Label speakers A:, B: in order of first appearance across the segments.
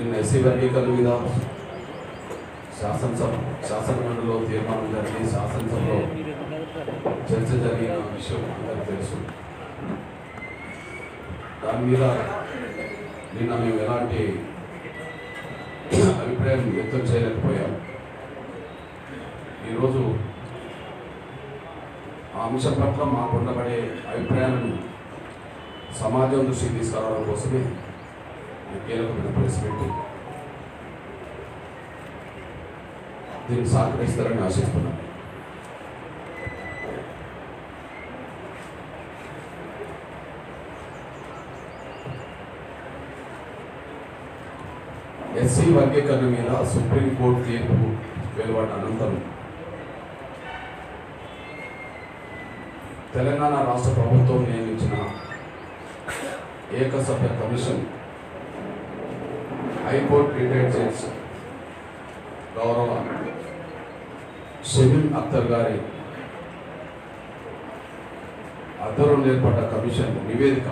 A: నిన్న ఎస్సీ వర్గీకరణ మీద శాసనసభ శాసనమండలిలో తీర్మానం జరిగి శాసనసభలో చర్చ జరిగిన విషయం అందరికీ తెలుసు. దాని మీద నిన్న మేము ఎలాంటి అభిప్రాయం వ్యక్తం చేయలేకపోయాం. ఈరోజు ఆ అంశం పట్ల మాకు ఉండబడే అభిప్రాయాలను సమాజం దృష్టికి తీసుకురావడం కోసమే కీలకమైన ప్రెస్ పెట్టి దీన్ని సహకరిస్తారని ఆశిస్తున్నాను. ఎస్సీ వర్గీకరణ మీద సుప్రీంకోర్టు తీర్పు వెలువడిన అనంతరం తెలంగాణ రాష్ట్ర ప్రభుత్వం నియమించిన ఏకసభ్య commission high court retired judge గౌరవ షమీం అఖ్తర్ గారి ఆధ్వర్యంలో ఏర్పడ్డ కమిషన్ నివేదిక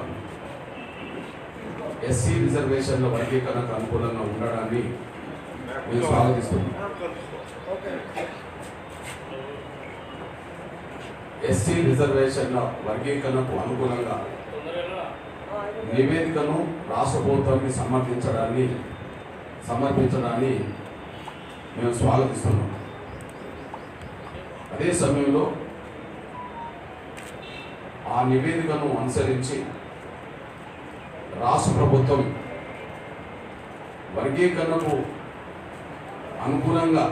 A: ఎస్సీ రిజర్వేషన్ల వర్గీకరణకు అనుకూలంగా ఉండడాన్ని నేను స్వాగతిస్తున్నాను. ఎస్సీ రిజర్వేషన్ల వర్గీకరణకు అనుకూలంగా నివేదికను రాష్ట్ర ప్రభుత్వానికి సమర్పించడాన్ని సమర్పించడాన్ని మేము స్వాగతిస్తున్నాం. అదే సమయంలో ఆ నివేదికను అనుసరించి రాష్ట్ర ప్రభుత్వం వర్గీకరణకు అనుగుణంగా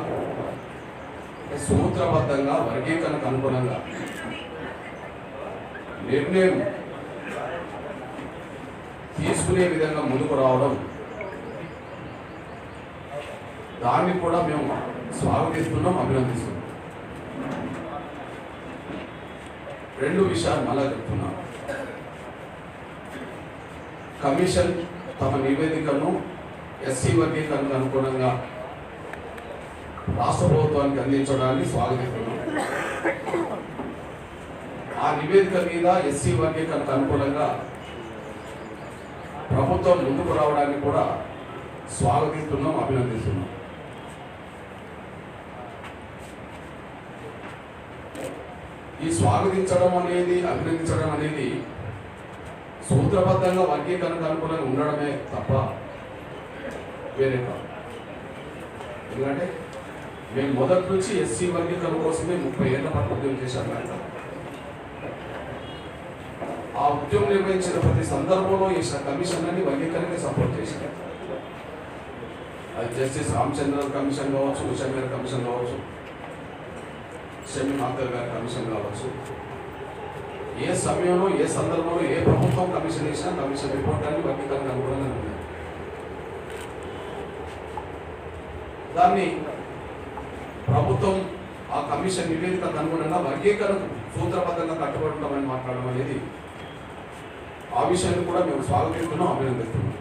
A: సూత్రబద్ధంగా వర్గీకరణకు అనుగుణంగా నిర్ణయం తీసుకునే విధంగా ముందుకు రావడం దాన్ని కూడా మేము స్వాగతిస్తున్నాం అభినందిస్తున్నాం. రెండు విషయాలు మళ్ళా చెప్తున్నాం. కమిషన్ తమ నివేదికను ఎస్సీ వర్గీకరణకు అనుగుణంగా రాష్ట్ర ప్రభుత్వానికి అందించడాన్ని స్వాగతిస్తున్నాం. ఆ నివేదిక మీద ఎస్సీ వర్గీకరణకు అనుకూలంగా ప్రభుత్వం ముందుకు రావడానికి కూడా స్వాగతిస్తున్నాం అభినందిస్తున్నాం. ఈ స్వాగతించడం అనేది అభినందించడం అనేది సూత్రబద్ధంగా వర్గీకరణ అనుకూలంగా ఉండడమే తప్ప వేరే కాదు. ఎందుకంటే మేము మొదటి నుంచి ఎస్సీ వర్గీకరణ కోసమే ముప్పై ఏళ్ళ పాటు ఉద్యమం చేశాం కనుక ఆ ఉద్యమం నిర్వహించిన ప్రతి సందర్భంలో ఈ కమిషన్ అని వర్గీకరణకి సపోర్ట్ చేశారు అది జస్టిస్ రామచంద్ర కమిషన్ కావచ్చు ఉషా కమిషన్ కావచ్చు. షమీ మాథర్ గారి కమిషన్ కావచ్చు. ఏ సమయంలో ఏ సందర్భంలో ఏ ప్రభుత్వం కమిషన్ ఇచ్చినా కమిషన్ రిపోర్ట్ అని వర్గీకరణ అనుకూలంగా ఉన్నాయి. దాన్ని ప్రభుత్వం ఆ కమిషన్ నివేదికకు అనుగుణంగా వర్గీకరణ సూత్రబద్ధంగా కట్టుబడి ఉంటామని మాట్లాడడం అనేది ఆ విషయాన్ని కూడా మేము స్వాగతిస్తున్నాం అభినందిస్తున్నాం.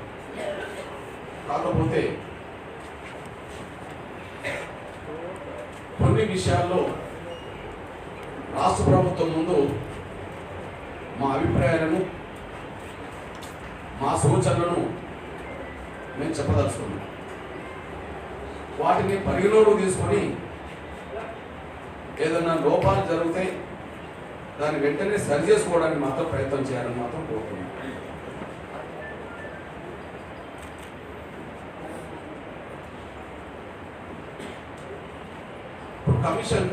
A: కాకపోతే కొన్ని విషయాల్లో ప్రభుత్వం ముందు మా అభిప్రాయాలను మా సూచనలను మేము చెప్పదలుచుకున్నాం. వాటిని పరిగణలోకి తీసుకొని ఏదైనా లోపాలు జరిగితే దాన్ని వెంటనే సరి చేసుకోవడానికి మాత్రం ప్రయత్నం చేయాలని మాత్రం కోరుతున్నాం ఇప్పుడు కమిషన్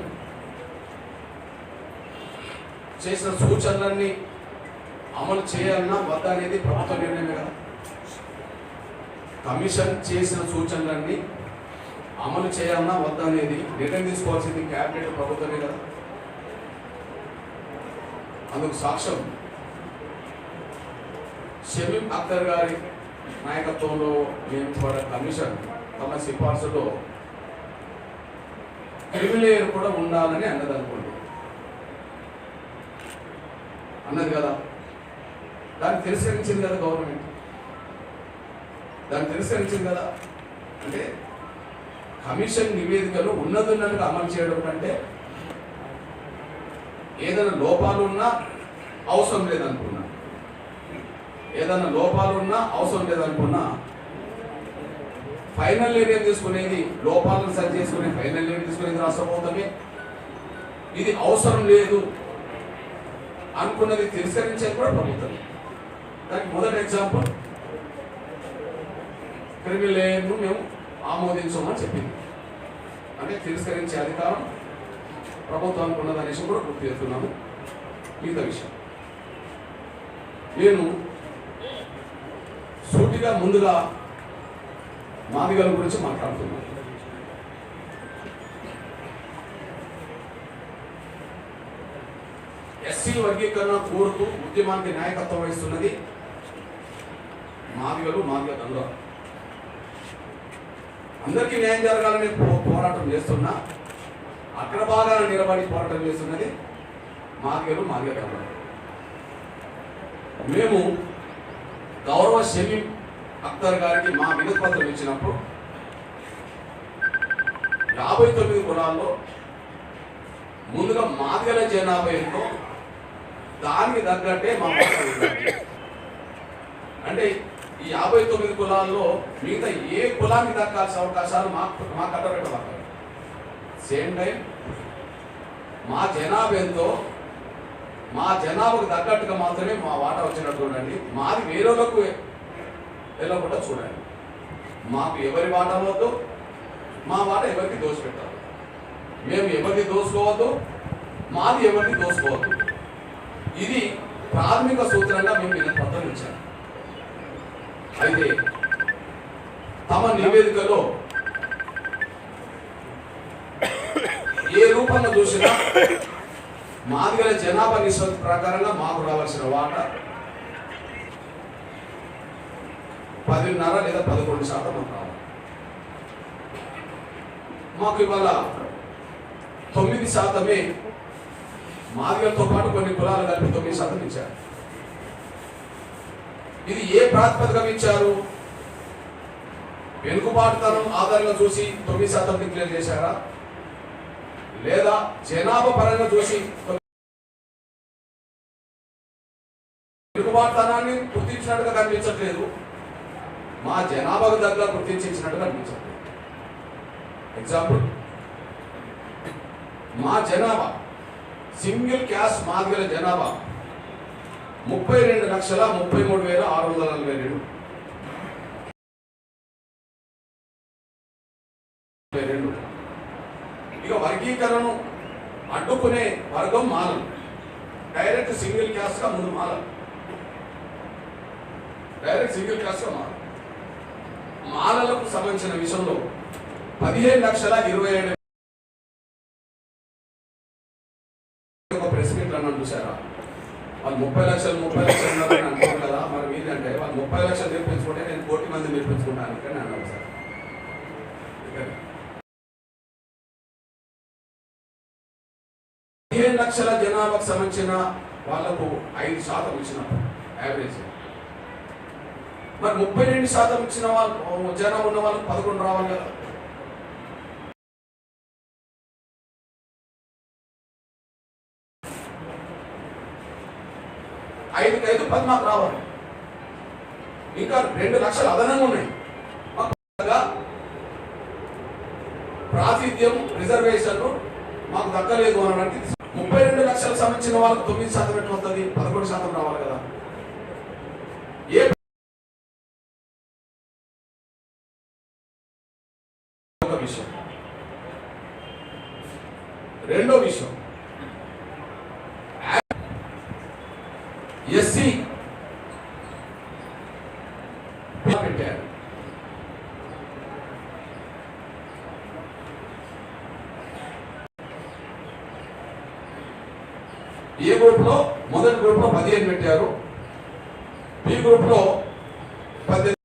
A: చేసిన సూచనలన్నీ అమలు చేయాలన్నా వద్ద అనేది ప్రభుత్వ నిర్ణయమే కదా. కమిషన్ చేసిన సూచనలన్నీ అమలు చేయాలన్నా వద్దా అనేది నిర్ణయం తీసుకోవాల్సింది క్యాబినెట్ ప్రభుత్వమే కదా. అందుకు సాక్ష్యం షమీం అఖ్తర్ గారి నాయకత్వంలో నియమించబడ్డ కమిషన్ తమ సిఫార్సులో క్రిమిలేయర్ కూడా ఉండాలని అన్నది అన్నది కదా. దాన్ని తిరస్కరించింది కదా గవర్నమెంట్ దాన్ని తిరస్కరించింది కదా. అంటే కమిషన్ నివేదికలు ఉన్నదున్నట్టుగా అమలు చేయడం అంటే ఏదైనా లోపాలు ఉన్నా అవసరం లేదనుకున్నా. ఏదైనా లోపాలు ఉన్నా అవసరం లేదనుకున్నా ఫైనల్ నిర్ణయం తీసుకునేది లోపాలను సరి చేసుకునే ఫైనల్ నిర్ణయం తీసుకునేది రాష్ట్ర ప్రభుత్వమే. ఇది అవసరం లేదు. అనుకున్నది తిరస్కరించేది కూడా ప్రభుత్వం. దానికి మొదటి ఎగ్జాంపుల్ క్రిమినల్ లేయర్ను మేము ఆమోదించమని చెప్పింది. అంటే తిరస్కరించే అధికారం ప్రభుత్వానికి ఉన్నదనేసి కూడా గుర్తు చేస్తున్నాము. మిగతా విషయం. నేను సూటిగా ముందుగా మాదిగల గురించి మాట్లాడుతున్నాను. ఎస్సీ వర్గీకరణ కోరుతూ ఉద్యమానికి నాయకత్వం వహిస్తున్నది మాదిగలు మాదిగ తండ్రులు అందరికీ న్యాయం జరగాలని పోరాటం చేస్తున్నా అక్కడ నిలబడి పోరాటం చేస్తున్నది మాదిగలు మాదిగ తండ్రులు మేము గౌరవ షమీం అక్తర్ గారికి మా వినతి పత్రం ఇచ్చినప్పుడు యాభై తొమ్మిది కులాల్లో ముందుగా మాదిగల జనాభా ఎంతో దానికి తగ్గట్టే మా మాట అంటే ఈ యాభై తొమ్మిది కులాల్లో మిగతా ఏ కులానికి దక్కాల్సిన అవకాశాలు మాకు మా కట్టబెట్టబడతాయి సేమ్ టైం మా జనాభా ఎంతో మా జనాభాకు తగ్గట్టుగా మాత్రమే మా వాటా వచ్చినట్టు చూడండి. మాది వేరేలకు వెళ్ళకుండా చూడండి. మాకు ఎవరి వాటా వద్దు మా వాట ఎవరికి దోషపెట్టాలి మేము ఎవరికి దోసుకోవద్దు మాది ఎవరికి దోసుకోవద్దు. ఇది ప్రాథమిక సూత్రంగా మేము నిన్న పత్రం ఇచ్చాము అయితే తమ నివేదికలో ఏ రూపంలో చూసినా మాదిగల జనాభా నిష్పత్తి ప్రకారంగా మాకు రావాల్సిన వాటా పదిన్నర లేదా పదకొండు శాతం మాకు రావాలి. మాకు ఇవాళ తొమ్మిది శాతమే మార్గంతో పాటు కొన్ని కులాలు కలిపి తొమ్మిది శాతం ఇచ్చారు ఇది ఏ ప్రాతిపదికన ఇచ్చారు? వెనుకబాటుతనం ఆధారంగా చూసి తొమ్మిది శాతం డిక్లేర్ చేశారా? లేదా జనాభా పరంగా చూసి వెనుకబాటుతనాన్ని గుర్తించినట్టుగా కనిపించట్లేదు. మా జనాభాకు దగ్గర గుర్తించినట్టుగా కనిపించట్లేదు. ఎగ్జాంపుల్ మా జనాభా సింగిల్ క్యాష్ మాదిగల జనాభా. ముప్పై రెండు లక్షల ముప్పై మూడు వేల ఆరు వందల నలభై రెండు. రెండు. ఇక వర్గీకరణను అడ్డుకునే వర్గం మాలం డైరెక్ట్ సింగిల్ క్యాస్ట్గా ముందు మాలం డైరెక్ట్ సింగిల్ క్యాస్ట్గా మాలలకు సంబంధించిన విషయంలో పదిహేను లక్షల ఇరవై ఏడు ప్రెస్ చూసారా వాళ్ళు ముప్పై లక్షలు ముప్పై లక్షలు ఉన్నారని అనుకోరు కదా. మరి మీరంటే వాళ్ళు ముప్పై లక్షలు నేర్పించుకుంటే నేను కోటి మంది నేర్పించుకుంటాను కానీ అన్నాను సార్. పదిహేను లక్షల జనాభాకు సంబంధించిన వాళ్ళకు ఐదు శాతం ఇచ్చినప్పుడు యావరేజ్. మరి ముప్పై రెండు శాతం ఇచ్చిన వాళ్ళు జనం ఉన్న వాళ్ళకి పదకొండు రావాలి కదా ఐదుకి ఐదు పది మాకు రావాలి ఇంకా రెండు లక్షలు అదనంగా ఉన్నాయి. ప్రాతిథ్యం రిజర్వేషన్లు మాకు దక్కలేదు అనడానికి ముప్పై రెండు లక్షలకు సంబంధించిన వాళ్ళకి తొమ్మిది శాతం ఎట్లా వస్తుంది పదకొండు శాతం రావాలి కదా. ఏ ఒక విషయం. రెండో విషయం ఎస్సీ పెట్టారు ఏ గ్రూప్లో మొదటి గ్రూప్లో పదిహేను పెట్టారు. బి గ్రూప్లో పద్దెనిమిది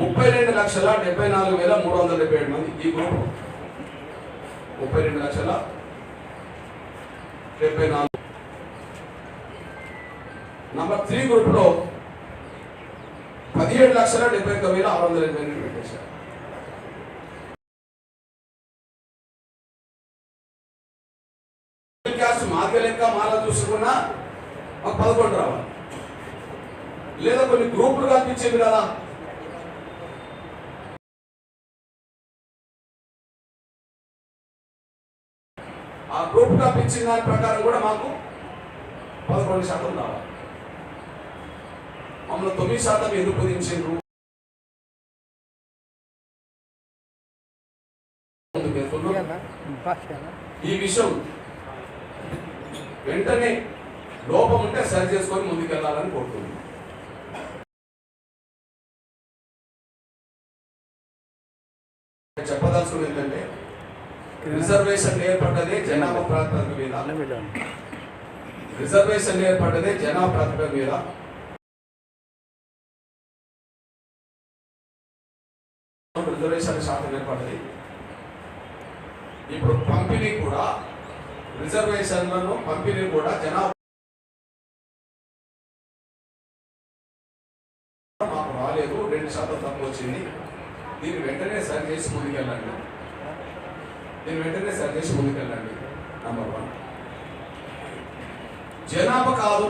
A: ముప్పై రెండు లక్షల డెబ్బై నాలుగు వేల మూడు వందల డెబ్బై ఏడు మంది ఈ గ్రూప్. ముప్పై రెండు లక్షల డెబ్బై నాలుగు. నంబర్ త్రీ గ్రూప్లో పదిహేడు లక్షల డెబ్బై ఒక్క వేల ఆరు వందల ఎనభై ఎనిమిది పెట్టేశారు. పదకొండు రావాలి. లేదా కొన్ని గ్రూపులు కల్పించేవి కదా. ఆ గ్రూప్ కల్పించిన దాని ప్రకారం కూడా మాకు పదకొండు శాతం రావాలి. మమ్మల్ని తొమ్మిది శాతం ఎందుకు కుదించారు ఈ విషయం వెంటనే లోపం ఉంటే సరి చేసుకొని ముందుకెళ్ళాలని కోరుతుంది చెప్పదలుచుకుంది ఏంటంటే రిజర్వేషన్ ఏర్పడ్డదే జనాభా ప్రాతిపదిక మీద. రిజర్వేషన్ ఏర్పడ్డదే జనాభా ప్రాతిపదిక మీద. రిజర్వేషన్ శాతం ఏర్పడ్డది. ఇప్పుడు పంపిణీ కూడా రిజర్వేషన్లను పంపిణీ కూడా జనాభా వచ్చింది. దీన్ని వెంటనే సరి చేసి ముందుకెళ్ళండి. దీన్ని వెంటనే సరి చేసి ముందుకెళ్ళండి. నంబర్ వన్ జనాభా కాదు.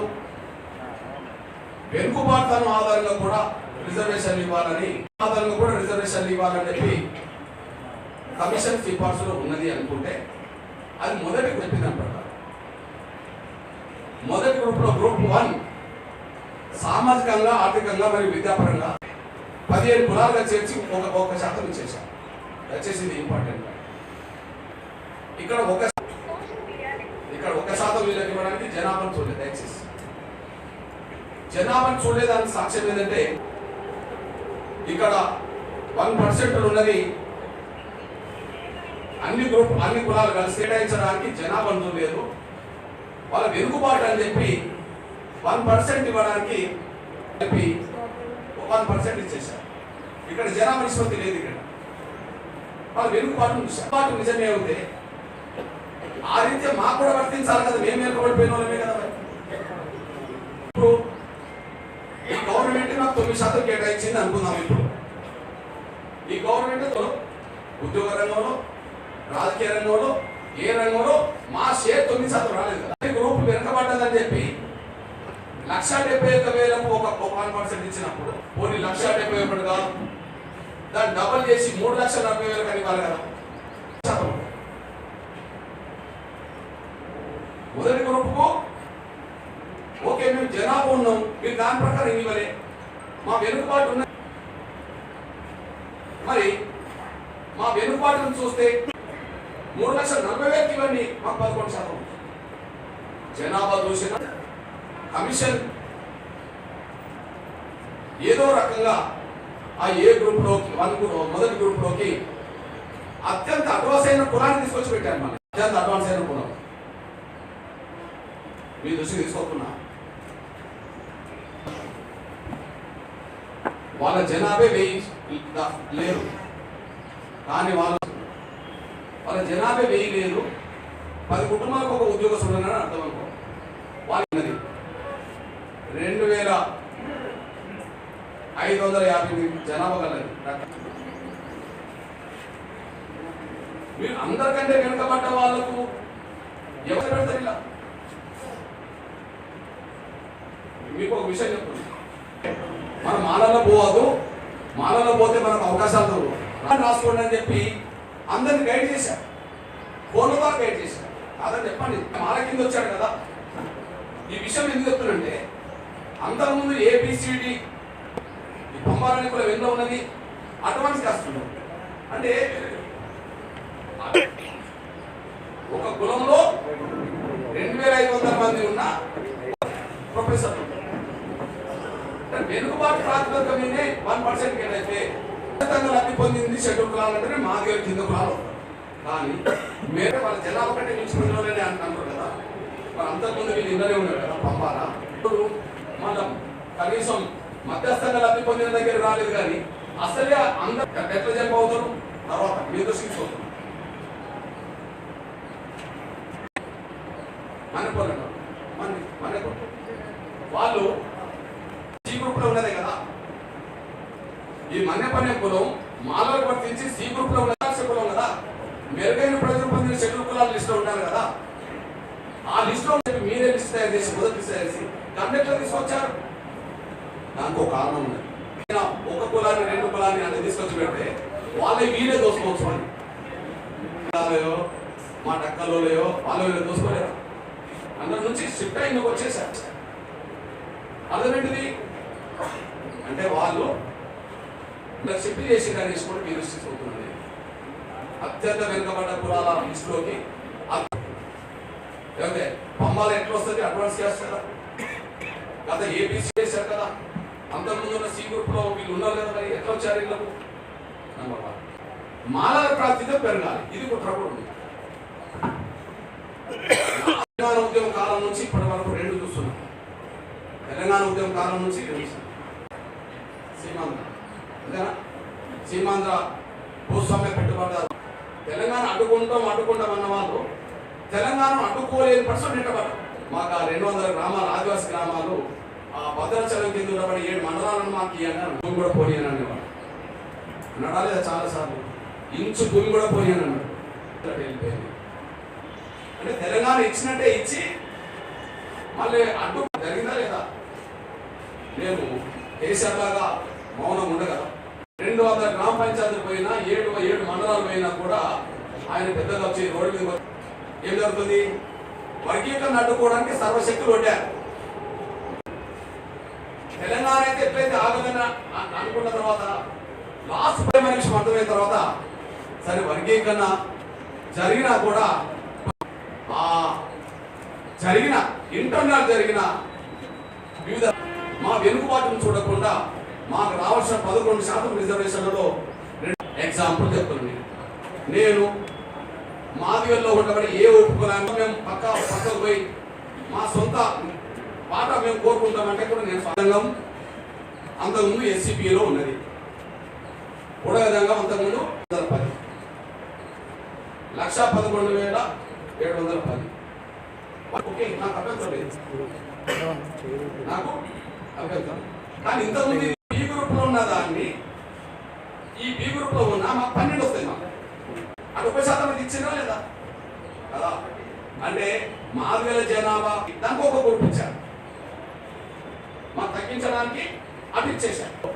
A: వెనుకబాటుతనం ఆధారంగా కూడా రిజర్వేషన్ ఇవ్వాలని ఆధారంగా కూడా రిజర్వేషన్ ఇవ్వాలని చెప్పి కమిషన్ సిఫార్సులో ఉన్నది అనుకుంటే అది మొదటి చెప్పిన ప్రకారం. మొదటి గ్రూప్లో గ్రూప్ వన్ సామాజికంగా ఆర్థికంగా మరియు విద్యాపరంగా పదిహేను కులాలుగా చేర్చి ఒక ఒక శాతం ఇచ్చేసాం దయచేసి ఇది ఇంపార్టెంట్. ఇక్కడ ఒక ఇక్కడ ఒక శాతం వీళ్ళకి ఇవ్వడానికి జనాభాను చూడలేదు దయచేసి. జనాభాను చూడలేదానికి సాక్ష్యం ఏంటంటే ఇక్కడ వన్ పర్సెంట్ ఉన్నది అన్ని గ్రూప్ అన్ని కులాలు కలిసి కేటాయించడానికి జనాభా లేదు వాళ్ళ వెనుకబాటు అని చెప్పి వన్ పర్సెంట్ ఇవ్వడానికి చెప్పి వన్ పర్సెంట్ ఇచ్చేశారు. ఇక్కడ జనాభా నిష్పత్తి లేదు ఇక్కడ. వాళ్ళు వెనుకబాటు వెనుకబాటు నిజమే అవుతే ఆ రీత్యా మాకు కూడా వర్తించాలి కదా మేము వెనుకబడిపోయిన వాళ్ళమే కదా ఇప్పుడు ఈ గవర్నమెంట్ నాకు తొమ్మిది శాతం కేటాయించింది అనుకుందాం ఇప్పుడు. ఈ గవర్నమెంట్ ఉద్యోగ రంగంలో రాజకీయ రంగంలో ఏ రంగంలో మా షేర్ తొమ్మిది శాతం రాలేదు కదా. గ్రూప్ వెనకబడ్డదని చెప్పి లక్ష డెబ్బై ఒక వేలకు ఒక వన్ పర్సెంట్ ఇచ్చినప్పుడు ఓన్లీ లక్ష డెబ్బై ఒకటి కాదు. దాన్ని డబల్ చేసి మూడు లక్షల నలభై వేలకు అని ఇవ్వాలి కదా. మొదటి గ్రూప్కు ఓకే మేము జనాభా ఉన్నాం. మీరు దాని ప్రకారం ఇవ్వలే. మా వెనుకబాటు ఉన్న మరి మా వెనుకబాటును చూస్తే మూడు లక్షల నలభై వేలకి ఇవ్వండి. మాకు పదకొండు శాతం. జనాభా చూసిన కమిషన్ ఏదో రకంగా ఆ ఏ గ్రూప్లోకి వన్ గ్రూప్ మొదటి గ్రూప్లోకి అత్యంత అడ్వాన్స్ అయిన కులాన్ని తీసుకొచ్చి పెట్టారు మనం. అత్యంత అడ్వాన్స్ అయిన కులం. మీ దృష్టికి తీసుకోకున్నా వాళ్ళ జనాభే వెయ్యి లేరు. కానీ వాళ్ళ వాళ్ళ జనాభే వెయ్యి లేరు పది కుటుంబాలకు ఒక ఉద్యోగస్తుడు ఉన్నాడని అర్థం అనుకో. వాళ్ళ రెండు వేల ఐదు వందల యాభై జనాభా కలది మీరు అందరికంటే వెనుకబడ్డ వాళ్ళకు ఎవరు పెడతారు ఇలా మీకు ఒక విషయం చెప్తున్నా. మనం మాలలో పోవద్దు. మాలలో పోతే మనకు అవకాశాలు దొరకవు. అని రాసుకోండి అని చెప్పి అందరిని గైడ్ చేశారు ఫోన్ ద్వారా గైడ్ చేశారు కాదని చెప్పండి. మాల కింద వచ్చాడు కదా. ఈ విషయం ఎందుకు చెప్తున్నంటే అంతకుముందు ఏబిసిడి ఈ పంపాలని కూడా ఎన్నో ఉన్నది. అడ్వాన్స్ చేస్తున్నాం అంటే ఒక కులంలో రెండు వేల ఐదు వందల మంది ఉన్న ప్రొఫెసర్ వెనుకబాటు ప్రాతిపదిక మీదే వన్ పర్సెంట్ ఏదైతే ఖచ్చితంగా లబ్ధి పొందింది షెడ్యూల్ కులాలు అంటే మా దగ్గర కింద కులాలు. కానీ మేరే వాళ్ళ జిల్లా ఒకటే మించిపోయిన వాళ్ళని అంటున్నారు కదా. మరి అంతకుముందు వీళ్ళు ఇళ్ళనే ఉన్నారు కదా పంపాలా ఇప్పుడు మనం కనీసం మధ్యస్థంగా లబ్ధి పొందిన దగ్గర రాలేదు కానీ అసలే అందరు ఎట్లా చెప్పవుతారు తర్వాత మీరు దృష్టికి చూద్దాం మనకోలేదు మన వాళ్ళు సి గ్రూప్లో ఉన్నదే కదా. ఈ మన్యపన్య కులం మాలలో వర్తించి సి గ్రూప్లో ఉన్న కులం కదా. మెరుగైన ప్రజలు పొందిన షెడ్యూల్ కులాల లిస్ట్లో ఉన్నారు కదా. ఆ లిస్ట్లో చెప్పి మీరే లిస్ట్ తయారు చేసి మొదటి లిస్ట్ తయారు చేసి దాన్ని ఎట్లా తీసుకొచ్చారు? దానికి ఒక కారణం ఉంది. ఒక కులాన్ని రెండు కులాన్ని అన్ని తీసుకొచ్చి పెడితే వాళ్ళే వీళ్ళే దోసుకోవచ్చు అని. కులాలయో, మా డక్కలోయో వాళ్ళు వీళ్ళు దోసుకోలేరు అందరి నుంచి షిఫ్ట్ అయింది వచ్చేసారు. అర్థమేంటిది అంటే వాళ్ళు ఇలా షిఫ్ట్ చేసి కానీ కూడా మీరు అవుతుంది అత్యంత వెనుకబడ్డ కులాల లిస్టులోకి ఏమంటే పంబాలు ఎట్లా వస్తుంది అడ్వాన్స్ చేస్తారా గత ఏపీసీ చేశారు కదా. అంతకుముందు ఉన్న సీ గ్రూప్లో వీళ్ళు ఉన్నారు కదా మరి ఎట్లా వచ్చారు వీళ్ళకు నెంబర్ వన్ మాలల ప్రాప్తితో పెరగాలి. ఇది కుట్ర కూడా ఉంది తెలంగాణ ఉద్యమ కాలం నుంచి ఇప్పటి వరకు రెండు చూస్తున్నాం. తెలంగాణ ఉద్యమ కాలం నుంచి సీమాంధ్ర. అంతేనా? సీమాంధ్ర భూస్వామ్య పెట్టుబడిదారు. తెలంగాణ అడ్డుకుంటాం అడ్డుకుంటాం అన్న వాళ్ళు తెలంగాణ అడ్డుకోలేని పర్సెంట్ నిట్టబడ్డారు మాకు ఆ రెండు వందల గ్రామాలు ఆదివాసీ గ్రామాలు ఆ భద్రాచలం కింద ఉండబడి ఏడు మండలాలను మాకు ఇవ్వని భూమి కూడా పోయాను అనేవాడు అన్నాడా లేదా చాలా సార్లు ఇంచు భూమి కూడా పోయాను అన్నాడు వెళ్ళిపోయింది. అంటే తెలంగాణ ఇచ్చినట్టే ఇచ్చి మళ్ళీ అడ్డు జరిగిందా లేదా? నేను కేసీఆర్ లాగా మౌనం ఉండగా రెండు వందల గ్రామ పంచాయతీలు పోయినా ఏడు ఏడు మండలాలు పోయినా కూడా ఆయన పెద్దగా వచ్చి రోడ్డు మీద ఏం జరుగుతుంది? వర్గీకరణ అడ్డుకోవడానికి సర్వశక్తులు వడ్డారు తెలంగాణ అయితే ఎట్లయితే ఆగమైన అనుకున్న తర్వాత లాస్ట్ ప్రైమ్ ఎలక్షన్ అర్థమైన తర్వాత సరే వర్గీకరణ జరిగినా కూడా ఆ జరిగిన ఇంటర్నల్ జరిగిన వివిధ మా వెనుకబాటును చూడకుండా మాకు రావాల్సిన పదకొండు శాతం రిజర్వేషన్లలో ఎగ్జాంపుల్ చెప్తున్నాను నేను. మాదిగల్లో ఉండబడి ఏ ఒప్పుకోలేము మేము పక్క పక్కకు పోయి మా సొంత పాట మేము కోరుకుంటామంటే కూడా నేను సంఘం అంతకుముందు ఎస్సీపీలో ఉన్నది. ఉడగదంగం అంతకుముందు వందల పది. లక్ష పదకొండు వేల ఏడు వందల పది. ఓకే నాకు అభ్యంతరం లేదు. నాకు అభ్యంతరం. కానీ ఇంతకుముందు బి గ్రూప్లో ఉన్న దాన్ని ఈ బి గ్రూప్లో ఉన్న మాకు పన్నెండు ముప్పై శాతం మంది ఇచ్చినా లేదా? కదా? అంటే మాదిగల జనాభా దానికి ఒక గ్రూప్ ఇచ్చారు. మాకు తగ్గించడానికి అటు ఇచ్చేశారు.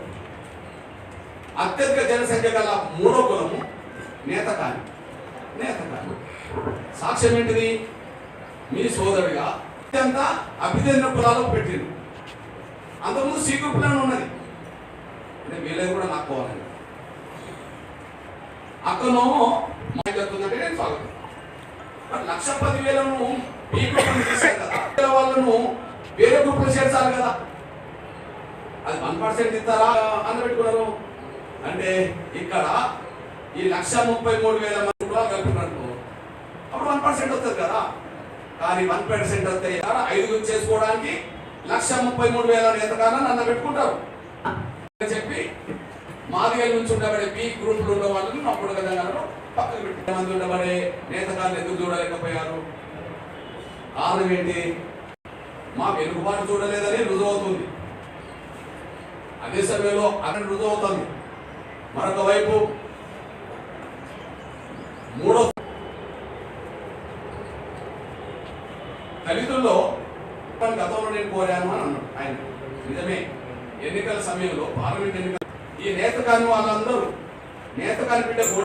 A: అత్యధిక జనసంఖ్య గల మూడో కులము నేతకాని నేతకాని సాక్ష్యం ఏంటిది? మీ సోదరుడిగా అత్యంత అభ్యుదయ కులాలకు పెట్టింది అంతకుముందు సి గ్రూప్ ఉన్నది. అంటే వీళ్ళది కూడా నాకు పోవాలని. అతను మాకు నేను ఫాలో మరి లక్ష పదివేలను ఈ గ్రూప్ తీసారు కదా. వాళ్ళను వేరే గ్రూప్లో చేర్చాలి కదా. అది వన్ పర్సెంట్ ఇస్తారా? అని పెట్టుకున్నారు. అంటే ఇక్కడ ఈ లక్ష ముప్పై మూడు వేల మంది కూడా కలుపుకున్నట్టు అప్పుడు వన్ పర్సెంట్ వస్తుంది కదా. కానీ వన్ పర్సెంట్ వస్తే కదా చేసుకోవడానికి లక్ష ముప్పై మూడు వేల నేతకాలను నన్ను పెట్టుకుంటారు. మాదిగల నుంచి ఉండబడే బి గ్రూపులు ఉన్న వాళ్ళని అప్పుడు తెలంగాణలో పక్కన పెట్టి మంది ఉండబడే నేతకాలను ఎందుకు చూడలేకపోయారు? కారణం ఏంటి? మా వెనుకబాటు చూడలేదని రుజువవుతుంది అదే సమయంలో అక్కడ రుజువవుతుంది మరొక వైపు మూడో దళితుల్లో గతంలో నేను కోరాను అని అన్నాడు ఆయన. నిజమే. ఎన్నికల సమయంలో పార్లమెంట్ ఎన్నికల ఈ నేతకాని వాళ్ళందరూ నేత కనిపించే